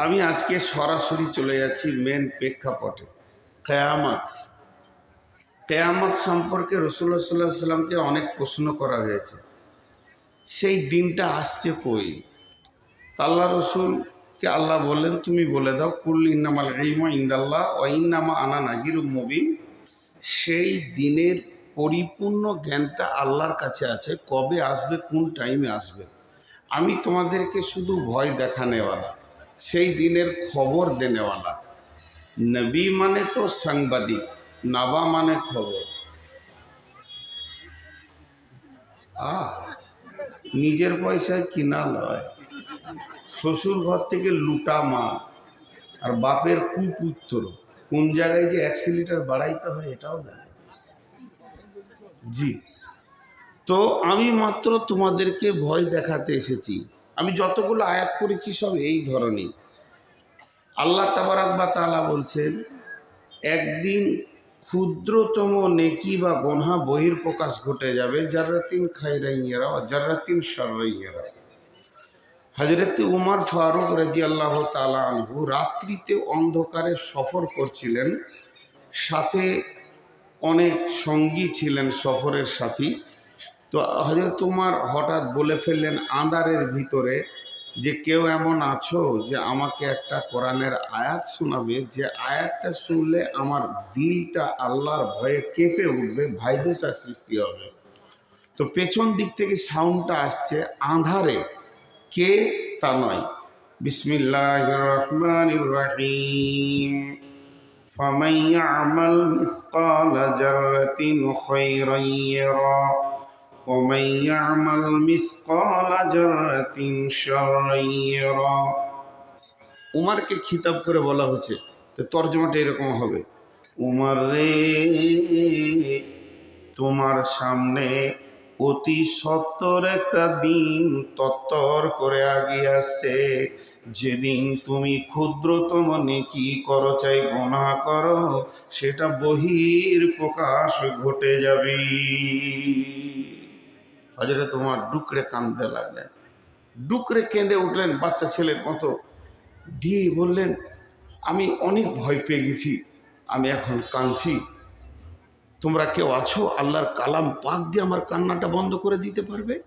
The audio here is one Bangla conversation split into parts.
আমি আজকে সরাসরি চলে যাচ্ছি মেন প্রেক্ষাপটে। কেয়ামত। কেয়ামত সম্পর্কে রসুল্লাহ সাল্লাহ সাল্লামকে অনেক প্রশ্ন করা হয়েছে। সেই দিনটা আসছে কই? তা আল্লাহ রসুলকে আল্লাহ বললেন, তুমি বলে দাও, কুল ইন্নামাল ইমা ইন্দাল্লাহ ও ইন্নামা আনা নাজির মুবিন। সেই দিনের পরিপূর্ণ জ্ঞানটা আল্লাহর কাছে আছে, কবে আসবে, কোন টাইমে আসবে? আমি তোমাদেরকে শুধু ভয় দেখানেওয়ালা। সেই দিনের খবর দেনেওয়ালা। নবী মানে তো সাংবাদিক, নাবা মানে খবর। আহ, নিজের পয়সায় কিনা লয়। শ্বশুর ঘর থেকে লুটা মা আর বাপের কুপুত্র। কোন জায়গায় যে একশো লিটার বাড়াইতে হয় এটাও জানে। জি, তো আমি মাত্র তোমাদেরকে ভয় দেখাতে এসেছি। আমি যতগুলো আয়াত করেছি সব এই ধরনের আল্লাহ তাবারাক বা তালা বলছেন, একদিন ক্ষুদ্রতম নেকি বা গনহা বহির প্রকাশ ঘটে যাবে, জার্রাতিন খাইরাইয়েরা জার্রাতিন সার্রাইয়েরা হজরত উমার ফারুক রাজি আল্লাহ তালা আনহু রাত্রিতে অন্ধকারে সফর করছিলেন, সাথে অনেক সঙ্গী ছিলেন সফরের সাথী। তো হজরত উমার হঠাৎ বলে ফেললেন আন্ধারের ভিতরে যে কেউ এমন আছো যে আমাকে একটা কোরআনের আয়াত শোনাবে যে আয়াতটা শুনলে আমার দিলটা আল্লাহর ভয়ে কেঁপে উঠবে ভাইদেশার সৃষ্টি হবে তো পেছন দিক থেকে সাউন্ডটা আসছে আঁধারে কে তা নয় বিসমিল্লাহ রহমান রাহিম فمن يعمل مثقال ذرة خيرا يرى ومن يعمل مثقال ذرة شرا يرى উমারকে খিতাব করে বলা হচ্ছে তো তর্জমাটা এরকম হবে উমার রে তোমার সামনে অতি সত্তর একটা দিন তত্তর করে আগিয়ে আসছে যেদিন তুমি ক্ষুদ্রতম নেকি করো চাই গোনা করো সেটা বহির প্রকাশ ঘটে যাবে হজরে তোমার ডুকরে কাঁদতে লাগলেন। ডুকরে কেঁদে উঠলেন বাচ্চা ছেলের মতো। দিয়ে বললেন, আমি অনেক ভয় পেয়ে গেছি, আমি এখন কাঁদছি। তোমরা কেউ আছো? আল্লাহর কালাম পাক দিয়ে আমার কান্নাটা বন্ধ করে দিতে পারবে?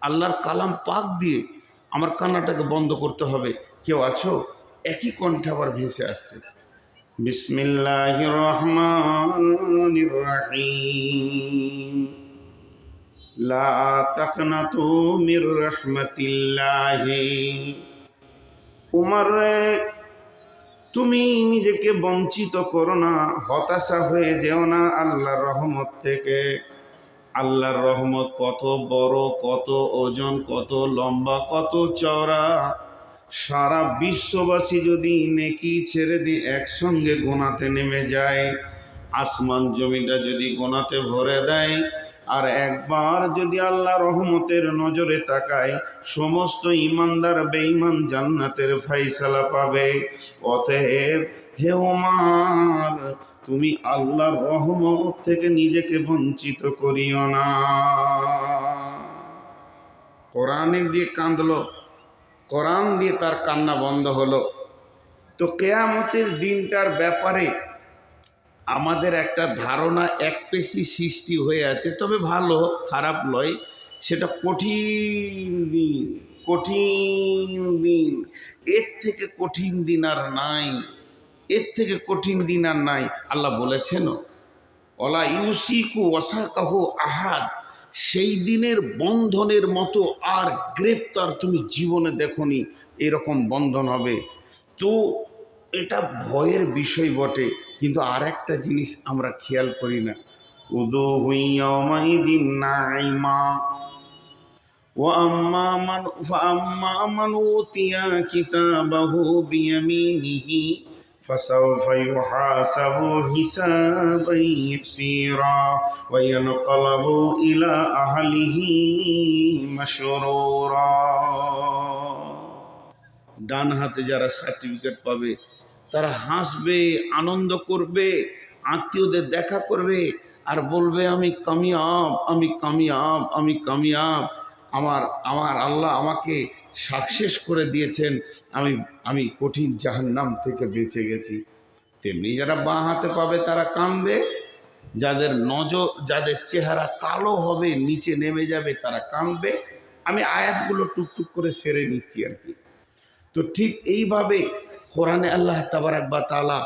আল্লাহর কালাম পাক দিয়ে আমার কান্নাটাকে বন্ধ করতে হবে। কেউ আছো? একই কণ্ঠে আবার ভেসে আসছে। বিসমিল্লাহ রহমান রাহিম। লা তুমি নিজেকে বঞ্চিত করো না, হতাশা হয়ে যেও না আল্লাহর রহমত থেকে। আল্লাহর রহমত কত বড়, কত ওজন, কত লম্বা, কত চওড়া। সারা বিশ্ববাসী যদি নেকি ছেড়ে দিয়ে একসঙ্গে গোনাতে নেমে যায় আসমান জমিটা যদি গোনাতে ভরে দেয়, আর একবার যদি আল্লাহ রহমতের নজরে তাকায়, সমস্ত ইমানদার বেঈমান জান্নাতের ফাইসালা পাবে। অতএব হে ওমার, তুমি আল্লাহর রহমত থেকে নিজেকে বঞ্চিত করিও না। কোরআনে দিয়ে কাঁদলো, কোরআন দিয়ে তার কান্না বন্ধ হলো। তো কেয়ামতের দিনটার ব্যাপারে আমাদের একটা ধারণা এক পেশি সৃষ্টি হয়ে আছে, তবে ভালো, খারাপ নয়। সেটা কঠিন দিন কঠিন দিন। এর থেকে কঠিন দিন আর নাই। এর থেকে কঠিন দিন আর নাই। আল্লাহ বলেছেন অলা ইউসিকু ওয়াসাকাহ আহাদ। সেই দিনের বন্ধনের মতো আর গ্রেপ্তার তুমি জীবনে দেখনি, এরকম বন্ধন হবে। তো এটা ভয়ের বিষয় বটে কিন্তু আর একটা জিনিস আমরা খেয়াল করি না উদো হুইয়ামাইদিন নাইমা وأما من فأما من أوتي كتابه بيمينه فسوف يحاسب حسابا يسيرا وينقلب إلى أهله مسرورا ডান হাতে যারা সার্টিফিকেট পাবে তারা হাসবে, আনন্দ করবে, আত্মীয়দের দেখা করবে আর বলবে, আমি কামিয়াব আমি কামিয়াব আমি কামিয়াব। আমার আমার আল্লাহ আমাকে সাকসেস করে দিয়েছেন। আমি আমি কঠিন জাহান্নাম থেকে বেঁচে গেছি। তেমনি যারা বাঁ হাতে পাবে, তারা কামবে যাদের নজর, যাদের চেহারা কালো হবে, নিচে নেমে যাবে, তারা কাঁদবে। আমি আয়াতগুলো টুকটুক করে সেরে নিচ্ছি আর কি। তো ঠিক এইভাবে কোরআনে আল্লাহ তাবারাকবা তালা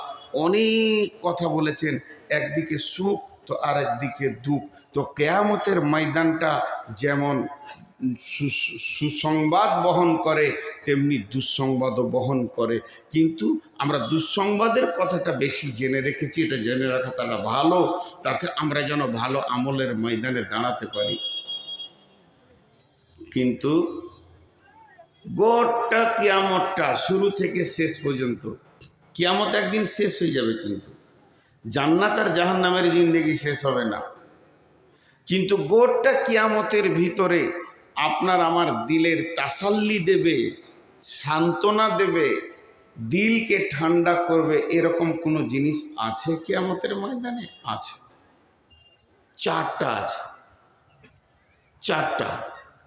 অনেক কথা বলেছেন, একদিকে সুখ তো আর একদিকে দুঃখ। তো কেয়ামতের ময়দানটা যেমন সুসংবাদ বহন করে, তেমনি দুঃসংবাদও বহন করে। কিন্তু আমরা দুঃসংবাদের কথাটা বেশি জেনে রেখেছি, এটা জেনে রাখা তারা ভালো, তাতে আমরা যেন ভালো আমলের ময়দানে দাঁড়াতে পারি। কিন্তু গোটা কিয়ামতটা শুরু থেকে শেষ পর্যন্ত, কিয়ামত একদিন শেষ হয়ে যাবে কিন্তু। জান্নাত আর জাহান্নামের জিন্দেগি শেষ হবে না। কিন্তু গোটা কিয়ামতের ভিতরে আপনার আমার দিলের তাসাল্লি দেবে, সান্ত্বনা দেবে, দিলকে ঠান্ডা করবে, এরকম কোনো জিনিস আছে কিয়ামতের ময়দানে? আছে। চারটা আছে। চারটা।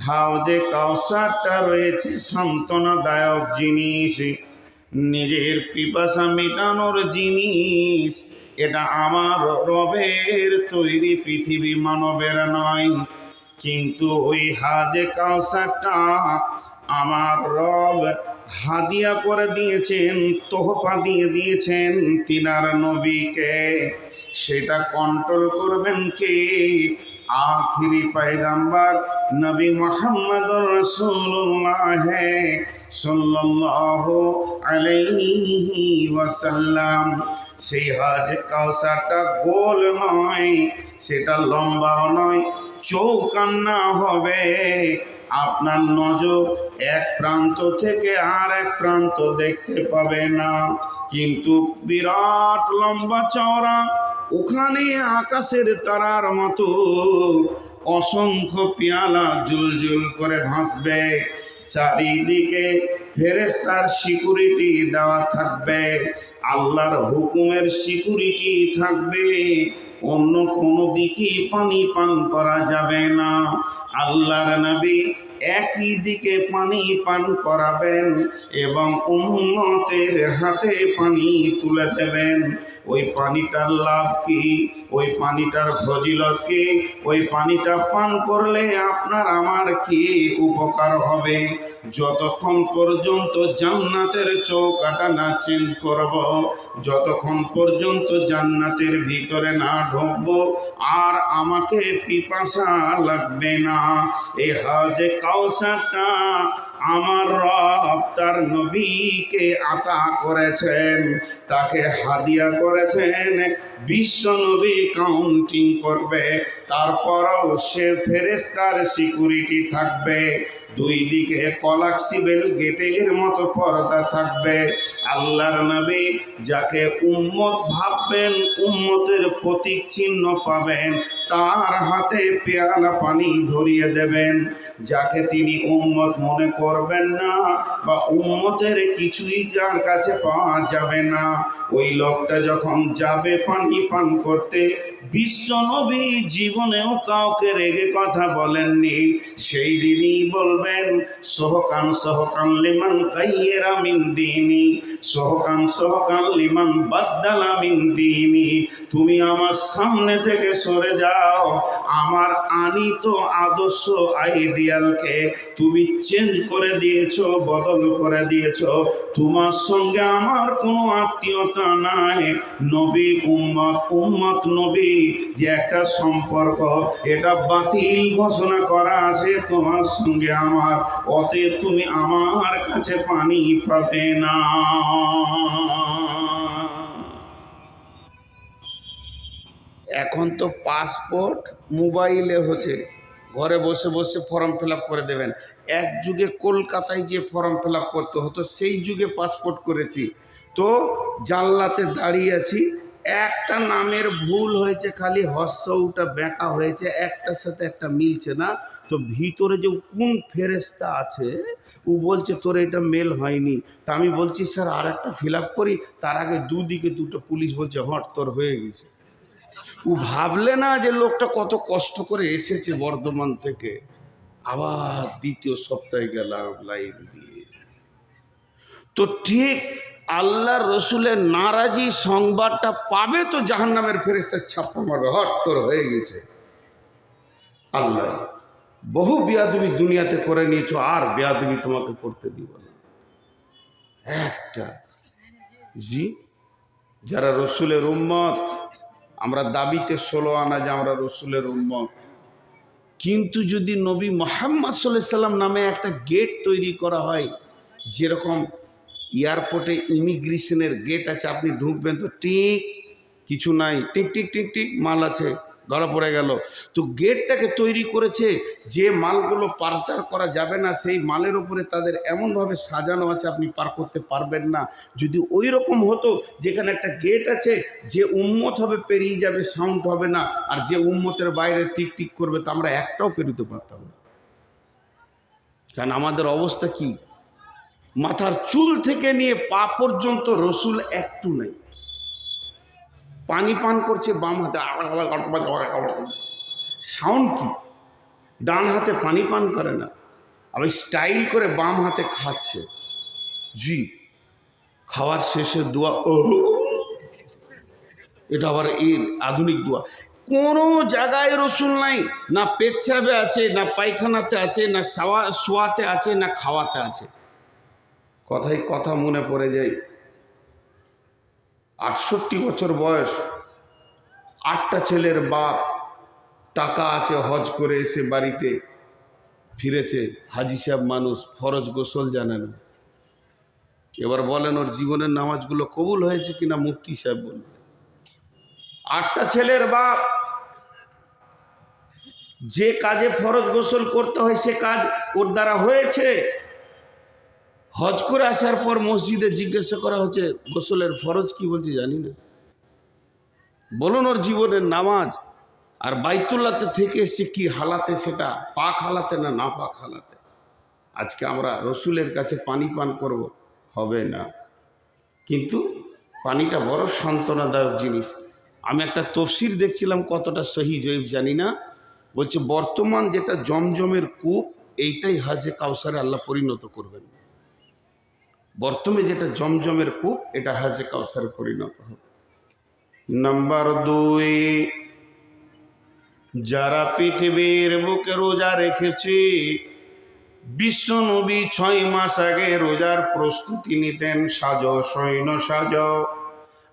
হাউজে কাউসারটা রয়েছে, সান্ত্বনাদায়ক জিনিস। নিজের পিপাসা মেটানোর জিনিস। এটা আমার রবের তৈরি পৃথিবী মানবের নয়। কিন্তু ওই হাজে কাউসারটা আমার রব হাদিয়া করে দিয়েছেন, তোহফা দিয়ে দিয়েছেন তিনার নবীকে। সেটা কন্ট্রোল করবেন কে? আখিরি পায়গাম্বার নবী মোহাম্মদ রসুল্লাহ সাল্লাল্লাহু আলাইহি ওয়াসাল্লাম। সেই হাজ কাউসারটা গোল নয়, সেটা লম্বাও নয়, চৌকান্না হবে। আপনার নজর এক প্রান্ত থেকে আর এক প্রান্ত দেখতে পাবে না। কিন্তু বিরাট লম্বা চওড়া ওখানে আকাশের তারার মতো অসংখ্য পেয়ালা জুলজুল করে ভাসবে। চারিদিকে ফেরেস্তার সিকিউরিটি দেওয়া থাকবে। আল্লাহর হুকুমের সিকিউরিটি থাকবে। অন্য কোনো দিকে পানি পান করা যাবে না। আল্লাহর নবী একই দিকে পানি পান করাবেন এবং উন্নতের হাতে পানি তুলে দেবেন। ওই পানিটার লাভ কি? ওই পানিটার ফজিলত কি? ওই পানিটা পান করলে আপনার আমার কি উপকার হবে? যতক্ষণ পর্যন্ত জান্নাতের চৌকাটা না চেঞ্জ করব, যতক্ষণ পর্যন্ত জান্নাতের ভিতরে না ঢুকবো, আর আমাকে পিপাসা লাগবে না। এ হাজে কাউসারটা আমার রব তার নবীকে আতা করেছেন, তাকে হাদিয়া করেছেন, বিশ্ব নবী কাউন্টিং করবে, তারপরও সে ফেরেস্তার সিকিউরিটি থাকবে, দুই দিকে কলাক্সিবেল গেটের মতো পর্দা থাকবে। আল্লাহর নবী যাকে উম্মত ভাববেন, উম্মতের প্রতীক চিহ্ন পাবেন, তার হাতে পেয়ালা পানি ধরিয়ে দেবেন। যাকে তিনি উম্মত মনে করবেন না বা উম্মতের কিছুই যার কাছে পাওয়া যাবে না। ওই লোকটা যখন যাবে পানি পান করতে বিশ্ব নবী জীবনেও কাউকে রেগে কথা বলেননি। সেই দিনই বলবেন, সহকান সহকান লিমান কাইয়েরা মিন দিনি, সহকান সহকান লিমান বাদ্দালা মিন তুমি আমার সামনে থেকে সরে যাও, আমার আনিত আদর্শ আইডিয়ালকে তুমি চেঞ্জ করে দিয়েছ, বদল করে দিয়েছ। তোমার সঙ্গে আমার কোনো আত্মীয়তা নাই। নবী উম্মত উম্মত নবী যে একটা সম্পর্ক, এটা বাতিল ঘোষণা করা আছে তোমার সঙ্গে আমার। অতএব তুমি আমার কাছে পানি পাবে না। এখন তো পাসপোর্ট মোবাইলে হচ্ছে। ঘরে বসে বসে ফর্ম ফিল করে দেবেন। এক যুগে কলকাতায় যে ফর্ম ফিল করতে হতো, সেই যুগে পাসপোর্ট করেছি। তো জানলাতে দাঁড়িয়ে আছি একটা নামের ভুল হয়েছে, খালি হর্ষটা বেঁকা হয়েছে, একটার সাথে একটা মিলছে না। তো ভিতরে যে কোন ফেরেস্তা আছে, ও বলছে, তোর এটা মেল হয়নি। তা আমি বলছি, স্যার আর একটা ফিল করি। তার আগে দুদিকে দুটো পুলিশ বলছে, হট, তোর হয়ে গেছে। ও ভাবলে না যে লোকটা কত কষ্ট করে এসেছে বর্ধমান থেকে। আবার দ্বিতীয় সপ্তাহে গেলাম লাইন দিয়ে। তো ঠিক আল্লাহ রসুলের নারাজি সংবাদটা পাবে তো জাহান্নামের ফেরেস্তার ছাপ্পা মারবে। হট, তোর হয়ে গেছে। আল্লাহ, বহু বিয়াদবি দুনিয়াতে করে নিয়েছো, আর বিয়াদবি তোমাকে করতে দিব না। একটা। জি, যারা রসুলের উম্মত, আমরা দাবিতে ষোলো আনা যে আমরা রসুলের উম্মত। কিন্তু যদি নবী মোহাম্মদ সাল্লাম নামে একটা গেট তৈরি করা হয়, যেরকম এয়ারপোর্টে ইমিগ্রেশনের গেট আছে, আপনি ঢুকবেন তো টিক, কিছু নাই। টিক টিক টিক টিক, মাল আছে, ধরা পড়ে গেল। তো গেটটাকে তৈরি করেছে, যে মালগুলো পারচার করা যাবে না, সেই মালের উপরে তাদের এমনভাবে সাজানো আছে, আপনি পার করতে পারবেন না। যদি ওই রকম হতো, যেখানে একটা গেট আছে, যে উম্মত হবে, পেরিয়ে যাবে সাউন্ড হবে না, আর যে উম্মতের বাইরে টিক টিক করবে, তা আমরা একটাও পেরোতে পারতাম না। কারণ আমাদের অবস্থা কি? মাথার চুল থেকে নিয়ে পা পর্যন্ত রসুল একটু নেই। পানি পান করছে বাম হাতে সাউন্ড কি? ডান হাতে পানি পান করে না, আবার স্টাইল করে বাম হাতে খাচ্ছে। জি, খাওয়ার শেষে দোয়া ও এটা আবার এর আধুনিক দোয়া। কোনো জায়গায় রসুল নাই, না পেচ্ছাবে আছে, না পায়খানাতে আছে, না সাওয়া শোয়াতে আছে, না খাওয়াতে আছে। কথাই কথা মনে পড়ে যায়। আটষট্টি বছর বয়স, আটটা ছেলের বাপ টাকা আছে হজ করে এসে বাড়িতে ফিরেছে। হাজি সাহেব মানুষ, ফরজ গোসল জানে না। এবার বলেন ওর জীবনের নামাজগুলো কবুল হয়েছে কিনা মুফতি সাহেব বলবে। আটটা ছেলের বাপ যে কাজে ফরজ গোসল করতে হয় সে কাজ ওর দ্বারা হয়েছে। হজ করে আসার পর মসজিদে জিজ্ঞাসা করা হচ্ছে, গোসলের ফরজ কি বলতে জানি না। বলুন ওর জীবনের নামাজ, আর বাইতুল্লাতে থেকে এসছে কি হালাতে সেটা, পাক হালাতে না না পাক হালাতে? আজকে আমরা রসুলের কাছে পানি পান করব, হবে না। কিন্তু পানিটা বড় সান্ত্বনাদায়ক জিনিস। আমি একটা তফসির দেখছিলাম কতটা সহি জৈব জানি না। বলছে, বর্তমান যেটা জমজমের কূপ, এইটাই হাজে কাউসারে আল্লাহ পরিণত করবেন। বর্তমানে যেটা জমজমের কূপ, এটা হাজে কাউসারে পরিণত হবে। নাম্বার দুই, যারা পৃথিবীর বুকে রোজা রেখেছে বিশ্ব নবী ছয় মাস আগে রোজার প্রস্তুতি নিতেন সাজ, সৈন্য সাজ।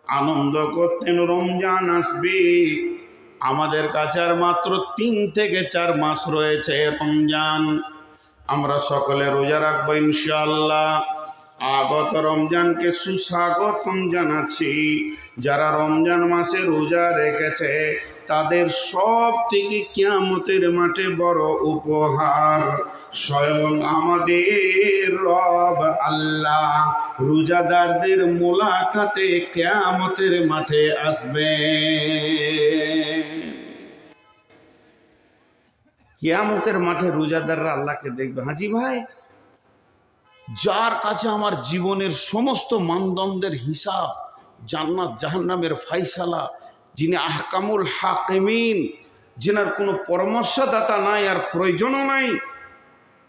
আনন্দ করতেন, রমজান আসবে। আমাদের কাছে আর মাত্র তিন থেকে চার মাস রয়েছে রমজান। আমরা সকলে রোজা রাখব ইনশাল্লাহ আগত রমজানকে সুস্বাগতম জানাচ্ছি। যারা রমজান মাসে রোজা রেখেছে, তাদের সব থেকে কিয়ামতের মাঠে বড় উপহার। স্বয়ং আমাদের রব আল্লাহ রোজাদারদের মোলাকাতে কেয়ামতের মাঠে আসবে। কেয়ামতের মাঠে রোজাদাররা আল্লাহকে দেখবে। হাজি ভাই যার কাছে আমার জীবনের সমস্ত মানদণ্ডের হিসাব, জান্নাত জাহান্নামের ফাইসালা, যিনি আহকামুল হাকিমিন, যিনার কোনো পরামর্শদাতা নাই আর প্রয়োজনও নাই,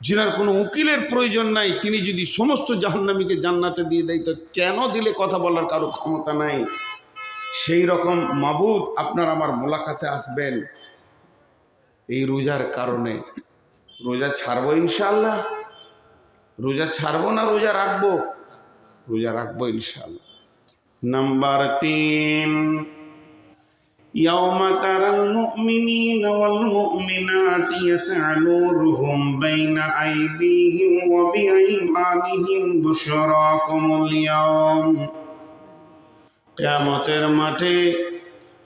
যিনার কোনো উকিলের প্রয়োজন নাই, তিনি যদি সমস্ত জাহান্নামীকে জান্নাতে দিয়ে দেয়, তো কেন দিলে কথা বলার কারও ক্ষমতা নাই? সেই রকম মাবুদ আপনার আমার মোলাকাতে আসবেন। এই রোজার কারণে। রোজা ছাড়বো ইনশাল্লাহ রোজা ছাড়বো না রোজা রাখবো রোজা রাখবো ইনশাল্লাহ নাম্বার তিন يوم ترى المؤمنين والمؤمنات يسعى نورهم بين أيديهم وبأيمانهم بشراكم اليوم কেয়ামতের মাঠে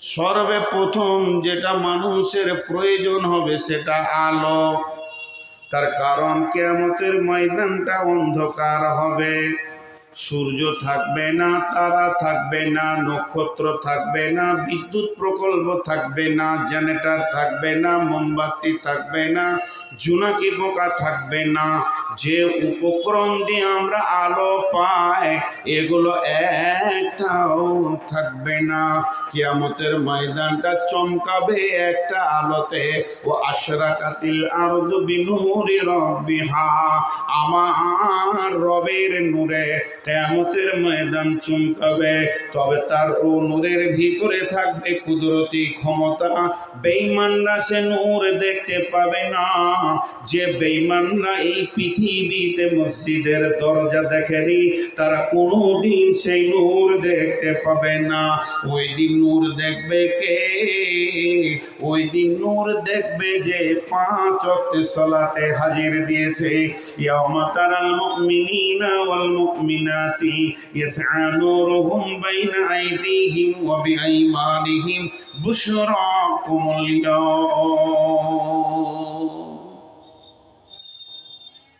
সর্বে প্রথম যেটা মানুষের প্রয়োজন হবে সেটা আলো তার কারণ কেয়ামতের ময়দানটা অন্ধকার হবে। সূর্য থাকবে না, তারা থাকবে না, নক্ষত্র থাকবে না, বিদ্যুৎ প্রকল্প থাকবে না, জেনারেটর থাকবে না, মোমবাতি থাকবে না, জোনাকি পোকা থাকবে না। যে উপকরণ দিয়ে আমরা আলো পাই, এগুলো একটাও থাকবে না। কিয়ামতের ময়দানটা চমকাবে একটা আলোতে, ও আশরাকাতিল আরদু বিনুরি রব্বিহা, আমার রবের নূরে কেয়ামতের ময়দান চমকাবে, তবে তার ও নূরের ভিতরে থাকবে কুদরতি ক্ষমতা। বেঈমানরা সে নূর দেখতে পাবে না। যে বেঈমানরা এই পৃথিবীতে মসজিদের দরজা দেখেনি, তারা কোনোদিন সেই নূর দেখতে পাবে না। ওই দিন নূর দেখবে কে? ওই দিন নূর দেখবে যে পাঁচ অক্ট সলাতে হাজির দিয়েছে। ইয়াউমা তারাল মুমিনিনা ওয়াল মুমিনাতি। ইয়াসআ নূরুহুম বাইনা আইদিহিম ওয়া বিআইমানিহিম বুশরাকুমুল ইয়াউম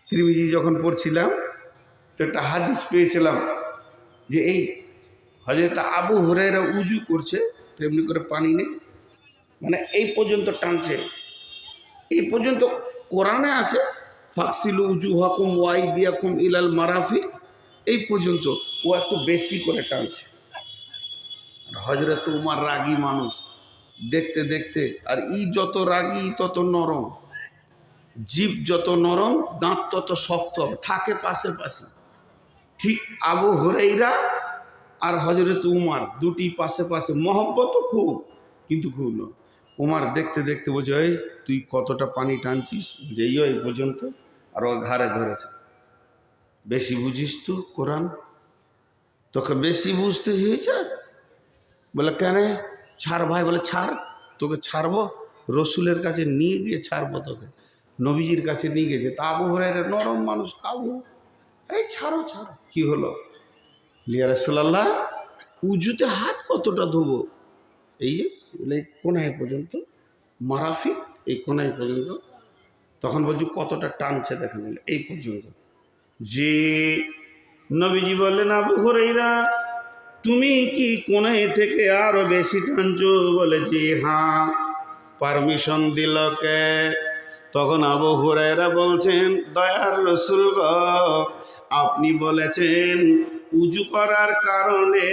তিরমিজি যখন পড়ছিলাম, তো একটা হাদিস পেয়েছিলাম যে এই হজরত আবু হরেরা উজু করছে তেমনি করে পানি নেই মানে এই পর্যন্ত টানছে। এই পর্যন্ত কোরআনে আছে ফাকসিলু উজু হকুম ওয়াই দিয়াকুম ইলাল মারাফিক এই পর্যন্ত ও একটু বেশি করে টানছে। আর হজরত উমার রাগী মানুষ, দেখতে দেখতে, আর ই যত রাগী, তত নরম। জীব যত নরম, দাঁত তত শক্ত থাকে পাশে পাশে। ঠিক আবু হরেইরা আর হজরত উমার দুটি পাশে পাশে, মহব্বত খুব, কিন্তু খুব না উমার দেখতে দেখতে এই, তুই কতটা পানি টানছিস? যেইও এই পর্যন্ত। আর ও ঘাড়ে ধরেছে। বেশি বুঝিস তো কোরআন? তোকে বেশি বুঝতে হয়েছে বলে কেন? ছাড় ভাই বলে ছাড় তোকে ছাড়বো? রসুলের কাছে নিয়ে গিয়ে ছাড়বো তোকে। নবীজির কাছে নিয়ে গেছে তা আবু হরের নরম মানুষ কাবু। এই ছাড়ো ছাড়ো। কি হলো? লিয়া রসুল্লাহ উজুতে হাত কতটা ধোবো? এই যে বলে কোনায় পর্যন্ত মারাফিক এই কোনায় পর্যন্ত। তখন বলছি কতটা টানছে দেখেন বলে, এই পর্যন্ত। যে নবীজি বললেন, আবু হরেইরা, তুমি কি কোনে থেকে আরও বেশি টানছো? যে হ্যাঁ পারমিশন দিল কে? তখন আবু হুরায়রা বলছেন, দয়ার রসুল আপনি বলেছেন উজু করার কারণে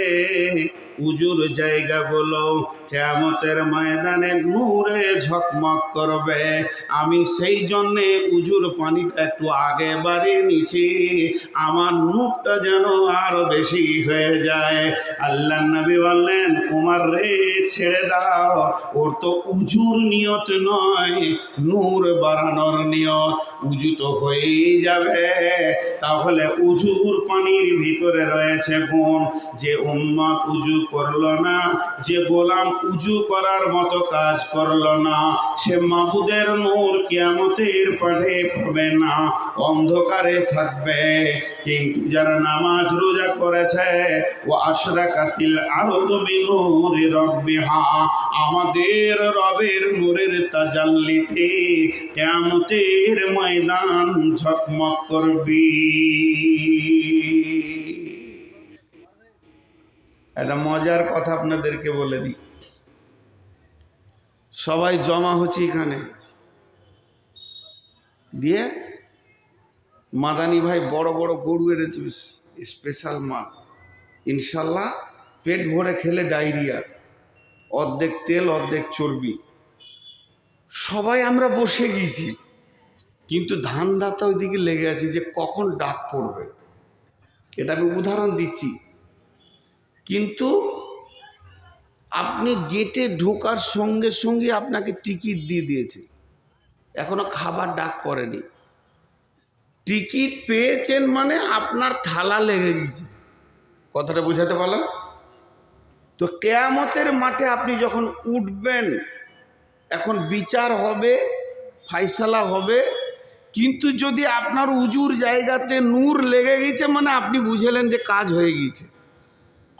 উজুর জায়গা জায়গাগুলো কেমতের ময়দানে নূরে ঝকমক করবে। আমি সেই জন্যে উজুর পানিটা একটু আগে বাড়িয়ে নিছি আমার মুখটা যেন আরও বেশি হয়ে যায়। আল্লাহ নবী বললেন, উমার রে, ছেড়ে দাও। ওর তো উজুর নিয়ত নয়, নূর বাড়ানোর নিয়ত। উজু তো হয়েই যাবে। তাহলে উজুর পানির ভিতরে রয়েছে গুণ যে উম্মা উজু করল না, যে গোলাম উজু করার মতো কাজ করল না, সে মাহুদের নূর কিয়ামতের পাঠে পাবে না, অন্ধকারে থাকবে। কিন্তু যারা নামাজ রোজা করেছে ও আশরা কাতিল আরও তুমি নূরে রব্বিহা, আমাদের রবের নূরের তাজাল্লিতে কেমতের ময়দান ঝকমক করবি। একটা মজার কথা আপনাদেরকে বলে দিই। সবাই জমা হচ্ছে এখানে। দিয়ে মাদানি ভাই বড় বড় গরু এনেছে স্পেশাল মাল। ইনশাল্লাহ পেট ভরে খেলে ডায়রিয়া। অর্ধেক তেল, অর্ধেক চর্বি। সবাই আমরা বসে গিয়েছি কিন্তু ধান্দাতা ওইদিকে লেগে আছে যে কখন ডাক পড়বে। এটা আমি উদাহরণ দিচ্ছি। কিন্তু আপনি গেটে ঢোকার সঙ্গে সঙ্গে আপনাকে টিকিট দিয়ে দিয়েছে। এখনও খাবার ডাক পড়েনি। টিকিট পেয়েছেন মানে আপনার থালা লেগে গেছে। কথাটা বুঝাতে পারলাম? তো কেয়ামতের মাঠে আপনি যখন উঠবেন, এখন বিচার হবে, ফাইসালা হবে, কিন্তু যদি আপনার উজুর জায়গাতে নূর লেগে গেছে মানে আপনি বুঝেলেন যে কাজ হয়ে গিয়েছে।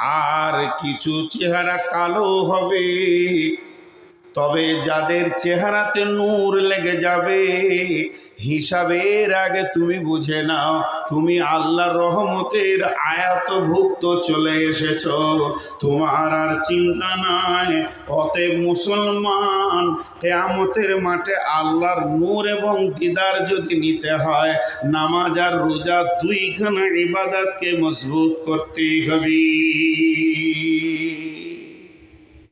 আর কিছু চেহারা কালো হবে। তবে যাদের চেহারাতে নূর লেগে যাবে, হিসাবের আগে তুমি বুঝে নাও, তুমি আল্লাহর রহমতের আয়াতভুক্ত চলে এসেছ। তোমার আর চিন্তা নাই, অতএব মুসলমান, কেয়ামতের মাঠে আল্লাহর নূর এবং দিদার যদি নিতে হয়, নামাজ আর রোজা দুইখানা ইবাদতকে মজবুত করতেই হবে।